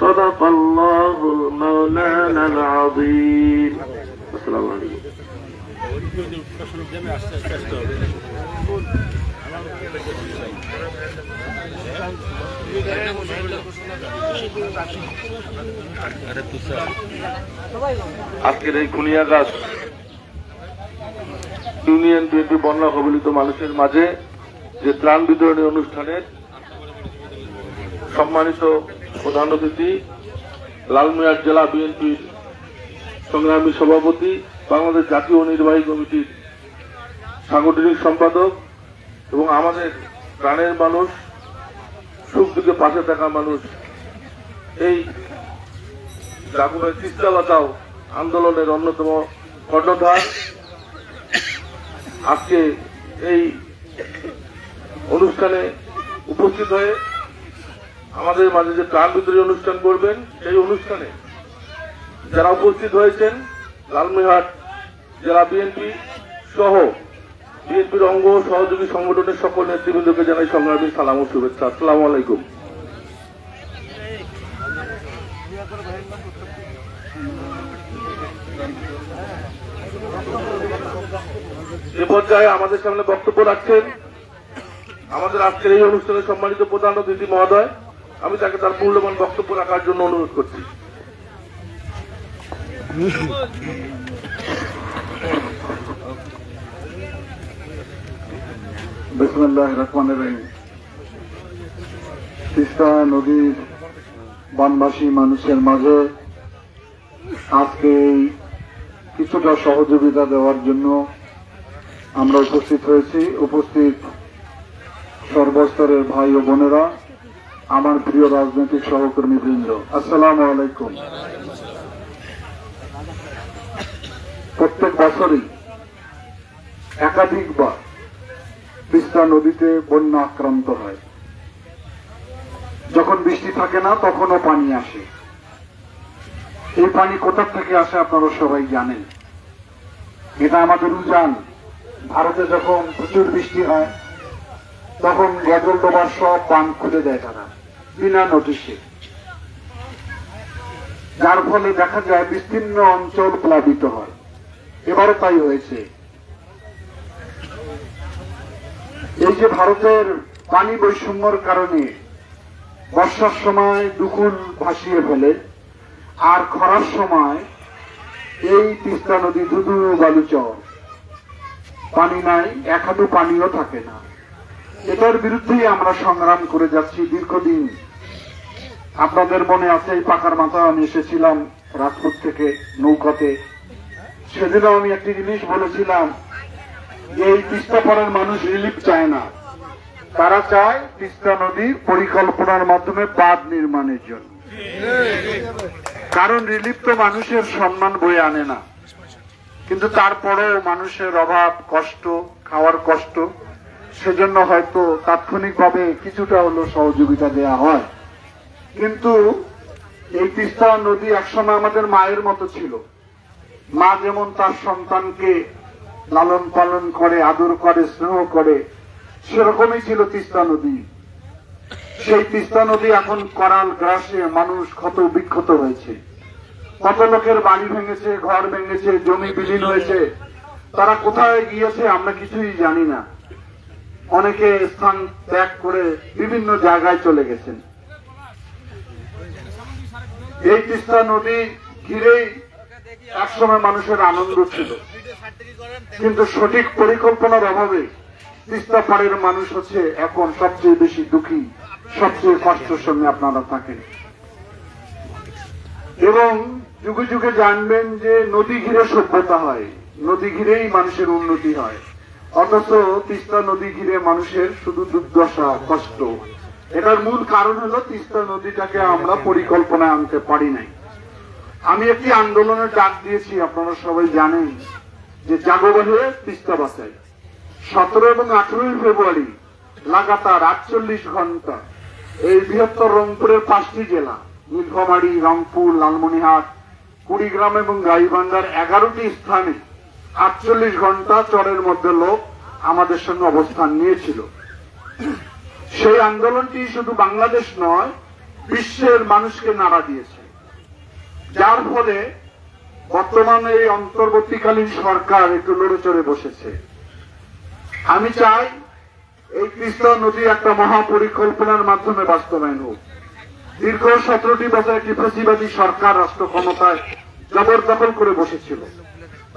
صدق الله مولانا العظيم السلام عليكم আজকের এই Khuniagachh union BNP বন্যা কবলিত মানুষের মাঝে যে ত্রাণ বিতরণী অনুষ্ঠানের সম্মানিত প্রধান অতিথি লালমিয়ার জেলা বিএনপির সংগ্রামী সভাপতি, বাংলাদেশ জাতীয় নির্বাহী কমিটির সাংগঠনিক সম্পাদক এবং আমাদের প্রাণের মানুষ, সুখ দুঃখে পাশে থাকা মানুষ। এই তিস্তা আন্দোলনের অন্যতম কর্ণধার। আজকে এই অনুষ্ঠানে উপস্থিত হয়ে আমাদের মাঝে যে প্রাণ বিতরী অনুষ্ঠান করবেন, সেই অনুষ্ঠানে যারা উপস্থিত হয়েছেন, লালমিহাট জেলা বিএনপি সহ বিএনপির অঙ্গ সহযোগী সংগঠনের সকল নেতৃবৃন্দকে জানাই সংগ্রামী সালাম ও শুভেচ্ছা। আসসালামু আলাইকুম। এ পর্যায়ে আমাদের সামনে বক্তব্য রাখছেন আমাদের আজকের এই অনুষ্ঠানে সম্মানিত প্রধান অতিথি মহোদয় আমি তাকে তার মূল্যবান বক্তব্য রাখার জন্য অনুরোধ করছি। তিস্তা নদীর বানবাসী মানুষের মাঝে আজকে কিছুটা সহযোগিতা দেওয়ার জন্য আমরা উপস্থিত হয়েছি। উপস্থিত সর্বস্তরের ভাই ও বোনেরা আমার প্রিয় রাজনৈতিক সহকর্মী বৃন্দ, আসসালামু আলাইকুম। প্রত্যেক বছরই একাধিকবার তিস্তা নদীতে বন্যা আক্রান্ত হয়। যখন বৃষ্টি থাকে না, তখনও পানি আসে। এই পানি কোথার থেকে আসে আপনারা সবাই জানেন। এটা আমাদের উজান। ভারতে যখন প্রচুর বৃষ্টি হয়, তখন গজল ডোবার সব বান খুলে দেয় তারা। বিনা নোটিশে যার ফলে দেখা যায় বিস্তীর্ণ অঞ্চল প্লাবিত হয়। এবারও তাই হয়েছে। এই যে ভারতের পানি বৈষম্যর কারণে বর্ষার সময় দুকুল ভাসিয়ে ফেলে, আর খরার সময় এই তিস্তা নদী ধুধু বালুচর। পানি নাই, এক হাঁটু পানিও থাকে না। এটার বিরুদ্ধেই আমরা সংগ্রাম করে যাচ্ছি দীর্ঘদিন। আপনাদের মনে আছে, এই পাকার মাথা আমি এসেছিলাম রাজপুর থেকে নৌকাতে। সেদিনও আমি একটি জিনিস বলেছিলাম যে এই তিস্তা পাড়ার মানুষ রিলিফ চায় না। তারা চায় তিস্তা নদীর পরিকল্পনার মাধ্যমে বাঁধ নির্মাণের জন্য। কারণ রিলিফ তো মানুষের সম্মান বয়ে আনে না। কিন্তু তারপরেও মানুষের অভাব, কষ্ট, খাওয়ার কষ্ট সেজন্য হয়তো তাৎক্ষণিকভাবে কিছুটা হলো সহযোগিতা দেয়া হয়। কিন্তু এই তিস্তা নদী একসময় আমাদের মায়ের মতো ছিল। মা যেমন তার সন্তানকে লালন পালন করে, আদর করে, স্নেহ করে, সেরকমই ছিল তিস্তা নদী। সেই তিস্তা নদী এখন করাল গ্রাসে মানুষ ক্ষত বিক্ষত হয়েছে। কত লোকের বাড়ি ভেঙেছে, ঘর ভেঙেছে, জমি বিলীন হয়েছে, তারা কোথায় গিয়েছে আমরা কিছুই জানি না। অনেকে স্থান ত্যাগ করে বিভিন্ন জায়গায় চলে গেছেন। এই তিস্তা নদী ঘিরেই একসময় মানুষের আনন্দ ছিল। কিন্তু সঠিক পরিকল্পনার অভাবে তিস্তা পাড়ের মানুষ হচ্ছে এখন সবচেয়ে বেশি দুঃখী, সবচেয়ে কষ্টের সঙ্গে আপনারা থাকেন। এবং যুগে যুগে জানবেন যে নদী ঘিরে সভ্যতা হয়, নদী ঘিরেই মানুষের উন্নতি হয়। অথচ তিস্তা নদী ঘিরে মানুষের শুধু দুর্দশা, কষ্ট। এটার মূল কারণ হলো তিস্তা নদীটাকে আমরা পরিকল্পনায় আনতে পারি নাই। আমি একটি আন্দোলনের ডাক দিয়েছি, আপনারা সবাই জানেন, যে জাগবাহে তিস্তা বাসায় সতেরো এবং আঠেরোই ফেব্রুয়ারি লাগাতার আটচল্লিশ ঘণ্টা এই বৃহত্তর রংপুরের পাঁচটি জেলা, নীলফামারী, রংপুর লালমনিহাট কুড়িগ্রাম এবং গাইবান্ধার এগারোটি স্থানে আটচল্লিশ ঘণ্টা চরের মধ্যে লোক আমাদের সঙ্গে অবস্থান নিয়েছিল। সেই আন্দোলনটি শুধু বাংলাদেশ নয়, বিশ্বের মানুষকে নাড়া দিয়েছে। যার ফলে বর্তমানে এই অন্তর্বর্তীকালীন সরকার একটু লড়ে চড়ে বসেছে। আমি চাই এই তিস্তা নদী একটা মহাপরিকল্পনার মাধ্যমে বাস্তবায়ন হোক। দীর্ঘ সতেরোটি বছর একটি ফেসিবাদী সরকার রাষ্ট্র ক্ষমতায় জবরদখল করে বসেছিল।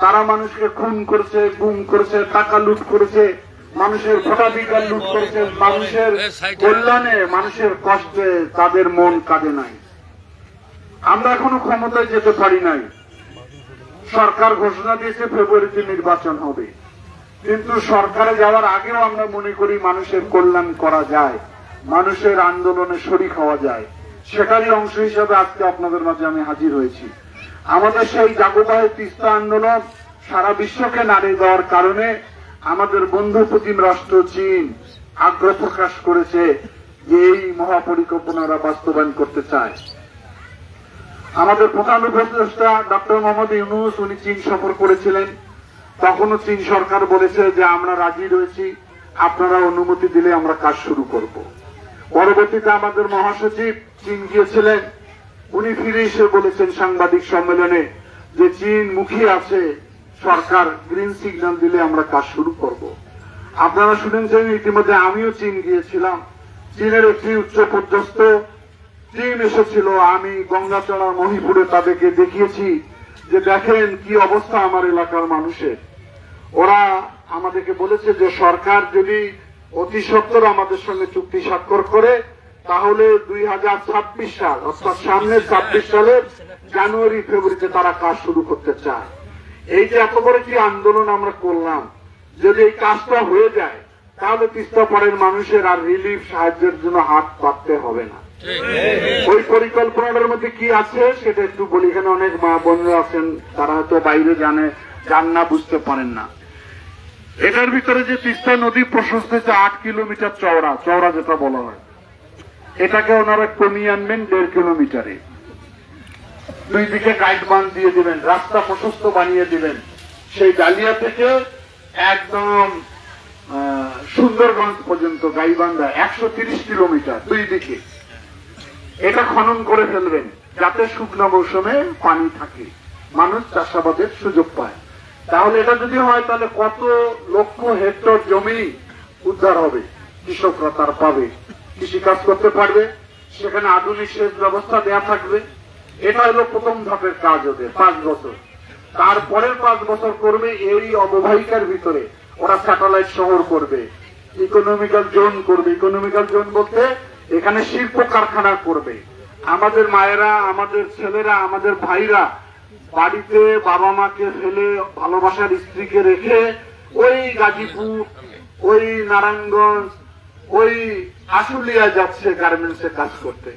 তারা মানুষকে খুন করেছে গুম করেছে টাকা লুট করেছে মানুষের ভোটাধিকার লুট করেছে মানুষের কল্যাণে মানুষের কষ্টে তাদের মন কাঁদে নাই। আমরা এখনও ক্ষমতায় যেতে পারি নাই। সরকার ঘোষণা দিয়েছে ফেব্রুয়ারিতে নির্বাচন হবে। কিন্তু সরকারে যাওয়ার আগেও আমরা মনে করি মানুষের কল্যাণ করা যায় মানুষের আন্দোলনে শরিক হওয়া যায়। সেটারই অংশ হিসাবে আজকে আপনাদের মাঝে আমি হাজির হয়েছি। আমাদের সেই জাগোবাহে তিস্তা আন্দোলন সারা বিশ্বকে নাড়ে দেওয়ার কারণে আমাদের বন্ধু প্রতিম রাষ্ট্র চীন আগ্রহ প্রকাশ করেছে যে এই মহাপরিকল্পনা ওরা বাস্তবায়ন করতে চায়। আমাদের প্রধান উপদেষ্টা ডক্টর মোহাম্মদ ইউনুস, উনি চীন সফর করেছিলেন। তখনও চীন সরকার বলেছে যে আমরা রাজি রয়েছি, আপনারা অনুমতি দিলে আমরা কাজ শুরু করব। পরবর্তীতে আমাদের মহাসচিব চীন গিয়েছিলেন। উনি ফিরে এসে বলেছেন সাংবাদিক সম্মেলনে যে চীন মুখী আছে, সরকার গ্রিন সিগন্যাল দিলে আমরা কাজ শুরু করব। আপনারা শুনেছেন ইতিমধ্যে আমিও চীন গিয়েছিলাম। চীনের একটি উচ্চ পর্যস্ত টিম এসেছিল, আমি গঙ্গাচড়া মহিপুরে তাদেরকে দেখিয়েছি যে দেখেন কি অবস্থা আমার এলাকার মানুষের। ওরা আমাদেরকে বলেছে যে সরকার যদি অতি সত্তর আমাদের সঙ্গে চুক্তি স্বাক্ষর করে তাহলে দুই হাজার ছাব্বিশ সাল, অর্থাৎ সামনের ছাব্বিশ সালের জানুয়ারি, ফেব্রুয়ারিতে তারা কাজ শুরু করতে চায়। এই যে এত বড় কি আন্দোলন আমরা করলাম, যদি এই কাজটা হয়ে যায়, তাহলে তিস্তা পাড়ের মানুষের আর রিলিফ সাহায্যের জন্য হাত পাততে হবে না। ওই পরিকল্পনাটার মধ্যে কি আছে, সেটা একটু বলি। এখানে অনেক মা বোনরা আছেন, তারা হয়তো বাইরে জানে জান না, বুঝতে পারেন না। এটার ভিতরে যে তিস্তা নদী প্রশস্ত আট কিলোমিটার চওড়া চওড়া যেটা বলা হয়। এটাকে ওনারা কমিয়ে আনবেন দেড় কিলোমিটারে। দুই দিকে গাইড বান দিয়ে দিবেন, রাস্তা প্রশস্ত বানিয়ে দিবেন। সেই ডালিয়া থেকে একদম সুন্দরগঞ্জ পর্যন্ত গাইবান্ধা একশো তিরিশ কিলোমিটার দুই দিকে। এটা খনন করে ফেলবেন, যাতে শুকনো মৌসুমে পানি থাকে। মানুষ চাষাবাদের সুযোগ পায়। তাহলে এটা যদি হয়, তাহলে কত লক্ষ হেক্টর জমি উদ্ধার হবে, কৃষকরা তার পাবে। কৃষি কাজ করতে পারবে, সেখানে আধুনিক সেচ ব্যবস্থা দেয়া থাকবে। এটা হলো প্রথম ধাপের কাজ ওদের, পাঁচ বছর। তারপরের পাঁচ বছর করবে এই অববাহিকার ভিতরে। ওরা স্যাটেলাইট শহর করবে ইকোনমিক্যাল জোন করবে। ইকোনমিক্যাল জোন বলতে এখানে শিল্প কারখানা করবে। আমাদের মায়েরা, আমাদের ছেলেরা, আমাদের ভাইরা বাড়িতে বাবা মাকে ফেলে ভালোবাসার স্ত্রীকে রেখে ওই গাজীপুর, ওই নারায়ণগঞ্জ ওই আশুলিয়া যাচ্ছে গার্মেন্টসে কাজ করতে।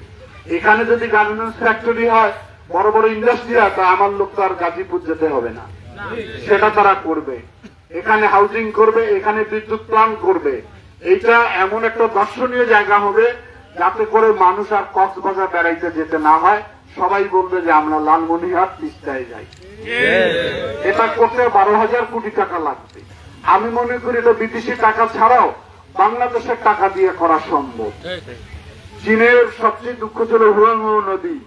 এখানে যদি গার্মেন্টস ফ্যাক্টরি হয় বড় বড় ইন্ডাস্ট্রি হয় তা আমার লোক তো আর গাজীপুর যেতে হবে না। সেটা তারা করবে। এখানে হাউজিং করবে এখানে বিদ্যুৎ প্লান্ট করবে। এইটা এমন একটা দর্শনীয় জায়গা হবে যাতে করে মানুষ আর কক্সবাজার বেড়াইতে যেতে না হয়। সবাই বলবে যে আমরা লালমনিহাট তিস্তায় যাই। এটা করতে বারো হাজার কোটি টাকা লাগবে। আমি মনে করি এটা বিদেশি টাকা ছাড়াও বাংলাদেশের টাকা দিয়ে করা সম্ভব। চীনের সবচেয়ে দুঃখ ছিল হুয়াংহো নদী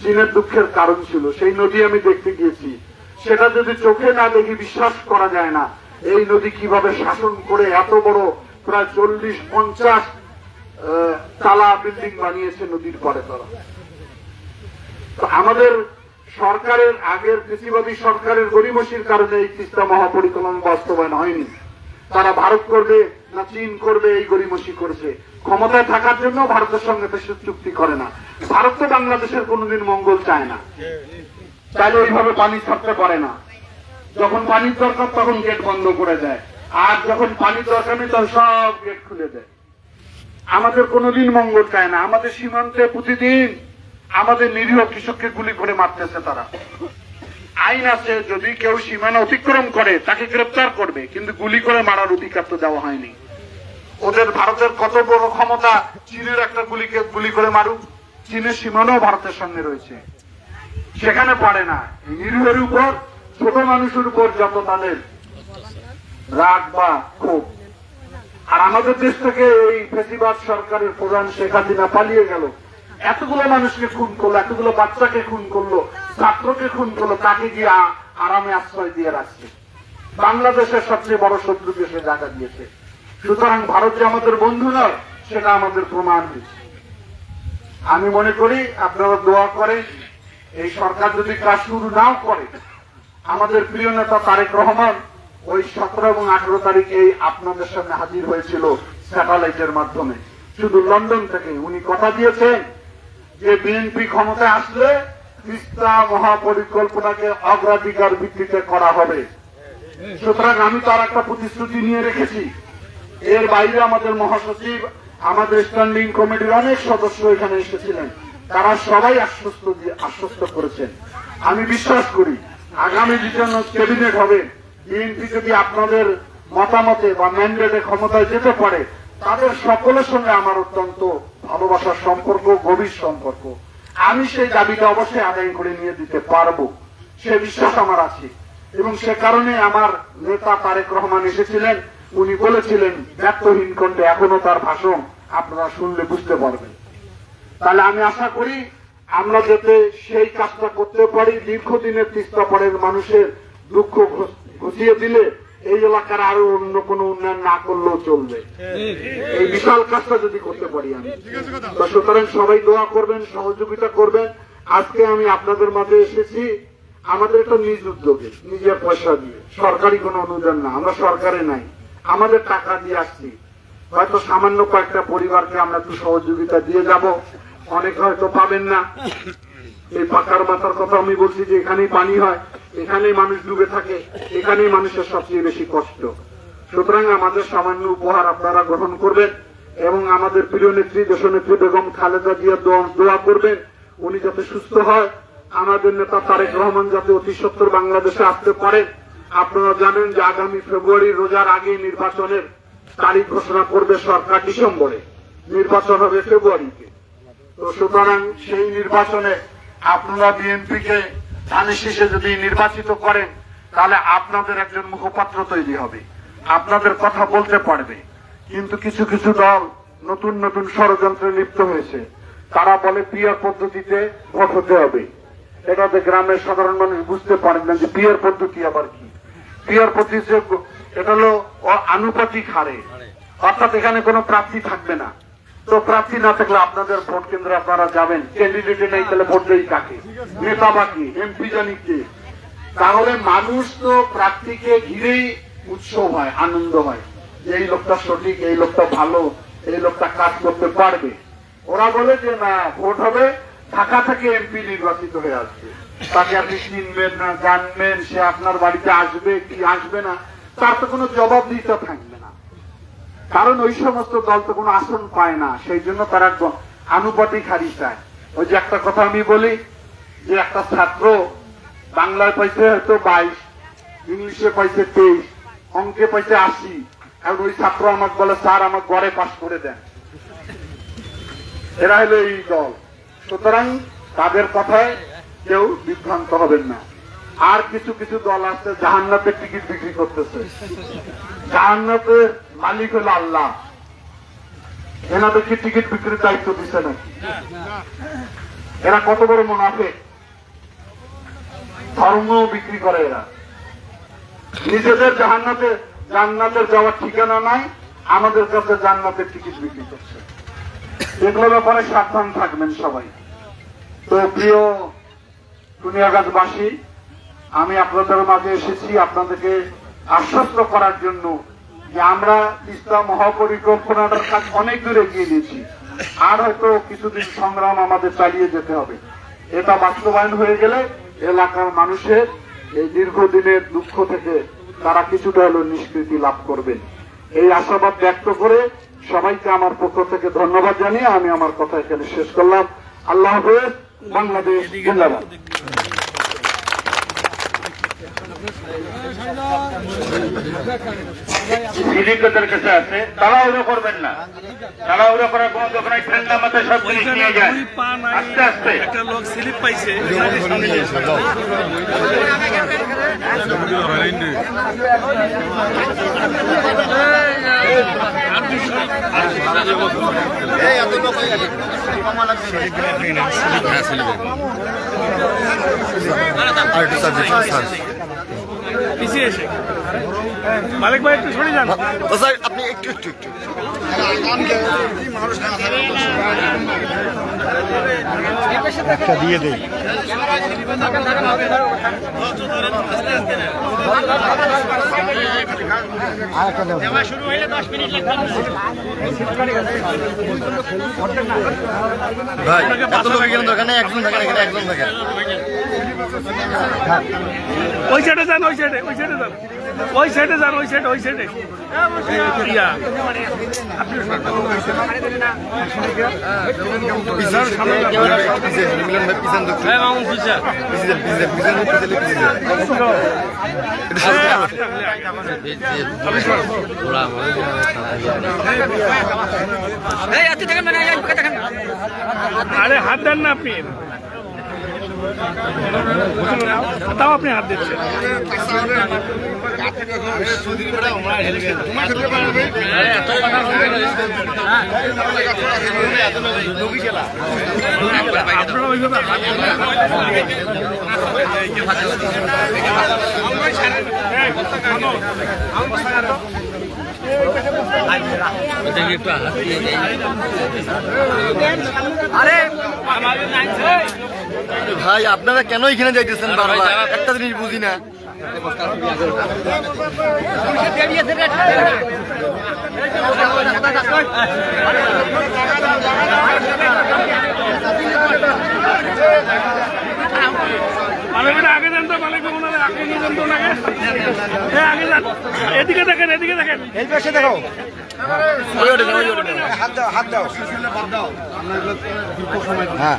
চীনের দুঃখের কারণ ছিল। সেই নদী আমি দেখতে গিয়েছি। সেটা যদি চোখে না দেখি বিশ্বাস করা যায় না এই নদী কীভাবে শাসন করে এত বড় প্রায় চল্লিশ পঞ্চাশ তালা বিল্ডিং বানিয়েছে নদীর পরে তারা। আমাদের সরকারের আগের কৃষিবাদী সরকারের গরিমসির কারণে এই তিস্তা মহাপরিকল্পনা বাস্তবায়ন হয়নি। তারা ভারত করবে না চীন করবে, এই গরিমসি করেছে। ক্ষমতায় থাকার জন্য ভারতের সঙ্গে দেশের চুক্তি করে না। ভারত তো বাংলাদেশের কোনোদিন মঙ্গল চায় না। চাইলে ওইভাবে পানি ছাড়তে পারে না। যখন পানির দরকার তখন গেট বন্ধ করে দেয়। আর যখন পানির দরকার নেই, তখন সব গেট খুলে দেয়। আমাদের কোনোদিন মঙ্গল চায় না। আমাদের সীমান্তে প্রতিদিন আমাদের নিরীহ কৃষককে গুলি করে মারতেছে তারা। আইন আছে, যদি কেউ সীমানা অতিক্রম করে, তাকে গ্রেপ্তার করবে, কিন্তু গুলি করে মারার অধিকার তো দেওয়া হয়নি। ওদের ভারতের কত বড় ক্ষমতা, চীনের একটা গুলিকে গুলি করে মারুক? চীনের সীমানাও ভারতের সঙ্গে রয়েছে। সেখানে পারে না। নিরীহের উপর, ছোট মানুষের উপর যত তাদের রাগ বা ক্ষোভ। আর আমাদের দেশ থেকে এই ফেসিবাদ সরকারের প্রধান শেখ হাসিনা পালিয়ে গেল। এতগুলো মানুষকে খুন করল, এতগুলো বাচ্চাকে খুন করল, ছাত্রকে খুন করল, তাকে গিয়ে আরামে আশ্রয় দিয়ে রাখছে। বাংলাদেশের সবচেয়ে বড় শত্রুকে সে জায়গা দিয়েছে। সুতরাং ভারত যে আমাদের বন্ধু নয়, সেটা আমাদের প্রমাণ হয়েছে। আমি মনে করি আপনারা দোয়া করেন, এই সরকার যদি কাজ শুরু নাও করে, আমাদের প্রিয় নেতা তারেক রহমান ওই সতেরো এবং আঠারো তারিখে আপনাদের সামনে হাজির হয়েছিল স্যাটেলাইটের মাধ্যমে। শুধু লন্ডন থেকে উনি কথা দিয়েছেন। যে বিএনপি ক্ষমতায় আসলে তিস্তা মহাপরিকল্পনাকে অগ্রাধিকার ভিত্তিতে করা হবে। সুতরাং আমি তার একটা প্রতিশ্রুতি নিয়ে রেখেছি। এর বাইরে আমাদের মহাসচিব, আমাদের স্ট্যান্ডিং কমিটির অনেক সদস্য এখানে এসেছিলেন। তারা সবাই আশ্বস্ত আশ্বস্ত করেছেন। আমি বিশ্বাস করি, আগামী যেন ক্যাবিনেট হবে, বিএনপি যদি আপনাদের মতামতে বা ম্যান্ডেটে ক্ষমতায় যেতে পারে তাদের সকলের সঙ্গে আমার অত্যন্ত ভালোবাসার সম্পর্ক, গভীর সম্পর্ক। আমি সেই দাবিটা অবশ্যই আদায় করে নিয়ে দিতে পারব। সে বিশ্বাস আমার আছে। এবং সে কারণে আমার নেতা তারেক রহমান এসেছিলেন। উনি বলেছিলেন, ব্যর্থহীন কণ্ঠে এখনও তার ভাষণ আপনারা শুনলে বুঝতে পারবেন। তাহলে আমি আশা করি, আমরা যাতে সেই কাজটা করতে পারি, দীর্ঘদিনের তিস্তা পরের মানুষের দুঃখ ঘুষিয়ে দিলে এই এলাকার আরও অন্য কোনো উন্নয়ন না করলেও চলবে। এই বিশাল কাজটা যদি করতে পারি আমি। সুতরাং সবাই দোয়া করবেন, সহযোগিতা করবেন। আজকে আমি আপনাদের মাঝে এসেছি। আমাদের একটা নিজ উদ্যোগে, নিজের পয়সা দিয়ে। সরকারি কোনো অনুদান না, আমরা সরকারে নাই। আমাদের টাকা দিয়ে আসছি। হয়তো সামান্য কয়েকটা পরিবারকে আমরা একটু সহযোগিতা দিয়ে যাব। অনেক হয়তো পাবেন না। এই পাকার মাথার কথা আমি বলছি যে এখানেই পানি হয়। এখানেই মানুষ ডুবে থাকে, এখানেই মানুষের সবচেয়ে বেশি কষ্ট। সুতরাং আমাদের সামান্য উপহার আপনারা গ্রহণ করবেন এবং আমাদের প্রিয় নেত্রী দেশনেত্রী বেগম খালেদা জিয়া দোয়া- করবেন। উনি যাতে সুস্থ হয়। আমাদের নেতা তারেক রহমান যাতে অতি সত্তর বাংলাদেশে আসতে পারে। আপনারা জানেন যে আগামী ফেব্রুয়ারি রোজার আগে নির্বাচনের তারিখ ঘোষণা করবে সরকার ডিসেম্বরে। নির্বাচন হবে ফেব্রুয়ারিতে। তো সুতরাং সেই নির্বাচনে আপনারা বিএনপিকে ধানের শীষে যদি নির্বাচিত করেন, তাহলে আপনাদের একজন মুখপাত্র তৈরি হবে। আপনাদের কথা বলতে পারবে। কিন্তু কিছু কিছু দল নতুন নতুন ষড়যন্ত্রে লিপ্ত হয়েছে। তারা বলে পিয়ার পদ্ধতিতে ভোট হতে হবে। এটাতে গ্রামের সাধারণ মানুষ বুঝতে পারেন না যে পিয়ার পদ্ধতি আবার কি। পিয়ার পদ্ধতি এটা হলো আনুপাতিক হারে। অর্থাৎ এখানে কোনো প্রার্থী থাকবে না। তো প্রার্থী না থাকলে আপনাদের ভোট কেন্দ্রে আপনারা যাবেন। ক্যান্ডিডেটে নেই তাহলে ভোট দেই কাকে? নেতা বাকি এমপি জানি কে? তাহলে মানুষ তো প্রার্থীকে ঘিরেই উৎসব হয়, আনন্দ হয়। এই লোকটা সঠিক, এই লোকটা ভালো, এই লোকটা কাজ করতে পারবে। ওরা বলে যে, না, ভোট হবে। ঢাকা থেকে এমপি নির্বাচিত হয়ে আসবে। তাকে আপনি চিনবেন না, জানবেন, সে আপনার বাড়িতে আসবে কি আসবে না, তার তো কোনো জবাব দিতে থাকবে কারণ ওই সমস্ত দল তো কোনো আসন পায় না, সেই জন্য তারা আনুপাতিক হারি চায়। ওই যে একটা কথা আমি বলি, যে একটা ছাত্র বাংলায় পাইছে হয়তো বাইশ, ইংলিশে পাইছে তেইশ, অঙ্কে পাইছে আশি, এখন ওই ছাত্র আমাকে বলে, স্যার আমার গড়ে পাস করে দেন। এরা হলো এই দল। সুতরাং তাদের কথায় কেউ বিভ্রান্ত হবেন না। আর কিছু কিছু দল আছে, জাহান্নাতের টিকিট বিক্রি করতেছে। জাহান্নাতের মালিক হলো আল্লাহ। এনাদের কি টিকিট বিক্রির দায়িত্ব দিচ্ছে নাকি এরা কত বড় মুনাফে ধর্ম বিক্রি করে এরা। নিজেদের জাহান্নাতে, জান্নাতের যাওয়ার ঠিকানা নাই, আমাদের কাছে জান্নাতের টিকিট বিক্রি করছে। এগুলো ব্যাপারে সাবধান থাকবেন সবাই। তো প্রিয় দুনিয়াগাছবাসী আমি আপনাদের মাঝে এসেছি আপনাদেরকে আশ্বস্ত করার জন্য যে আমরা তিস্তা মহাপরিকল্পনাটার কাজ অনেক দূরে এগিয়ে দিয়েছি আর হয়তো কিছুদিন সংগ্রাম আমাদের চালিয়ে যেতে হবে। এটা বাস্তবায়ন হয়ে গেলে এলাকার মানুষের এই দীর্ঘদিনের দুঃখ থেকে তারা কিছুটা হলেও নিষ্কৃতি লাভ করবেন। এই আশাবাদ ব্যক্ত করে সবাইকে আমার পক্ষ থেকে ধন্যবাদ জানিয়ে আমি আমার কথা এখানে শেষ করলাম। আল্লাহ হাফেজ, বাংলাদেশ জিন্দাবাদ। সিলিন্ডার কাছে আছে। তাড়াহুড়ো করবেন না। তাড়াহুড়ো করার কোনো দোকানে ঠান্ডা মাথায় সব জিনিস নিয়ে যায়। দুই পা নাই। আস্তে আস্তে। একটা লোক স্লিপ পাইছে। পিছিয়ে এসে। মালিক ভাই একটু সরে যান। আপনি একটু একটু একটু। ভাই এত লোক এখানে দোকানে একজন থাকেন এখানে একজন থাকেন ওই সাইডে যান ওই সাইডে ওই সাইডে যান। ওই সাইডে যান ওই সাইডে ওই সাইডে ইয়া আরে হাত দেন না আপনি তাও আপনি হাত দিচ্ছেন হাত ভাই আপনারা কেন এখানে যাইতেছেন বারবার? একটা জিনিস বুঝি না। মালিক ভাই আগে যান তো মালিক আগে নিয়ে যান তো ওনাকে। আগে যান। এদিকে দেখেন এদিকে দেখেন। ওই ওঠে না, ওই ওঠে না। হ্যাঁ।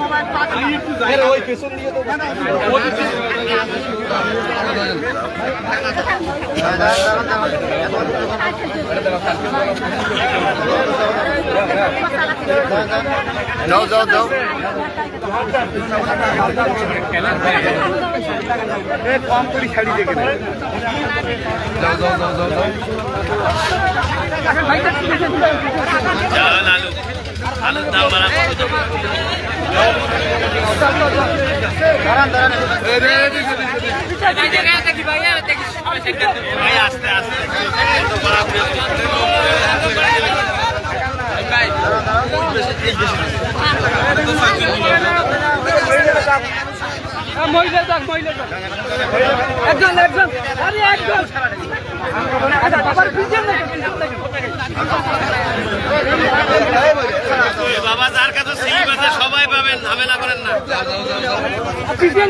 আরেকটা দিয়ে শেষ করে দিন। যাও যাও যাও মহিলা যাক মহিলা যাক একজন। একজন। আরে একজন। আচ্ছা বাবার পিছন বাবা যার কাছে সিলিপ আছে সবাই পাবেন ঝামেলা করেন না পিছন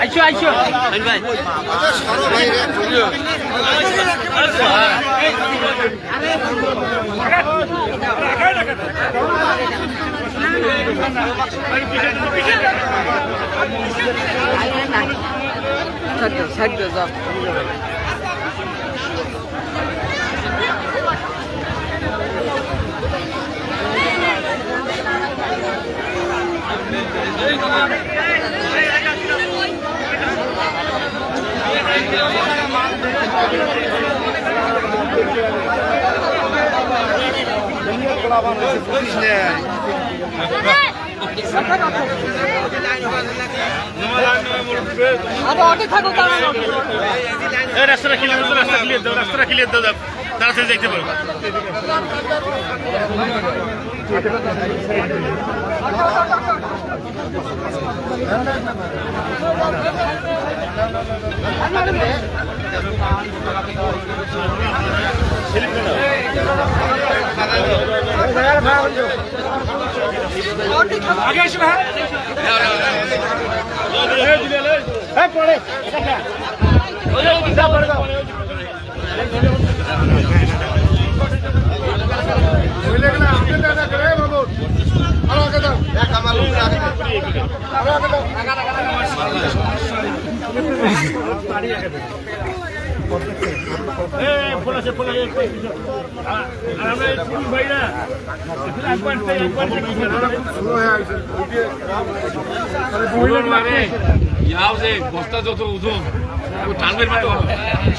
আইসো আইসো ভাই সাইড যাও আবার রাস্তাটা ক্লিয়ার রাস্তা ক্লিয়ার দাও রাস্তাটা ক্লিয়ার দাও তাড়াতাড়ি এসো হ্যাঁ ইয়াও যে বস্তা যত ওজন টানবেন মানে বিশ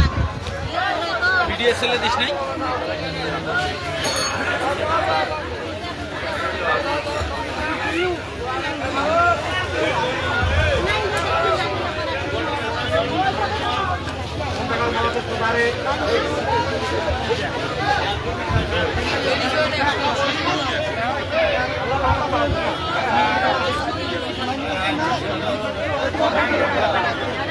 না আগে দিয়েছ চলতি ব্যাপার না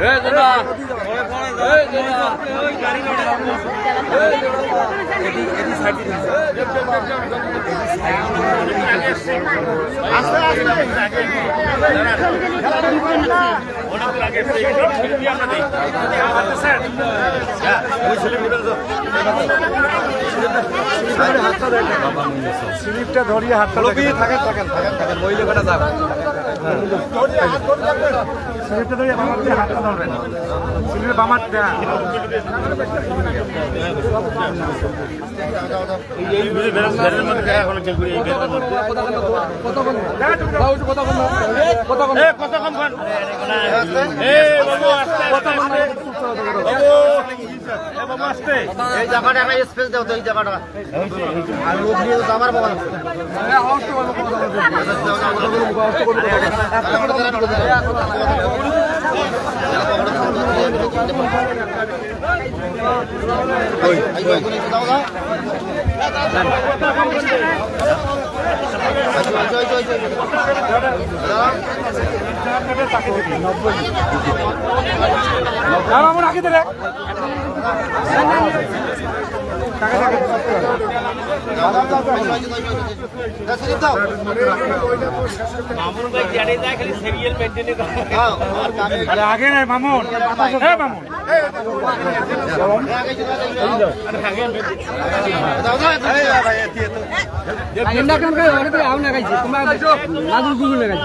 এ নাই স্লিপটা ধরিয়ে হাতটা থাকেন থাকেন থাকেন থাকেন মহিলা স্লিপটা ধরিয়ে বামার দিয়ে হাতটা ধরবেন স্লিপের বামার দেয়া মধ্যে এ কত কম এই জায়গাটা একটা স্পেস দাও তো এই জায়গাটা। আর লোক নিয়ে আগে নেই মামুন হ্যাঁ মামুন তোমার লাগাইছে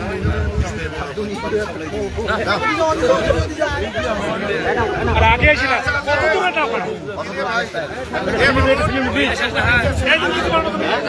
মহিলারা আর আগে কত দূরে টাকা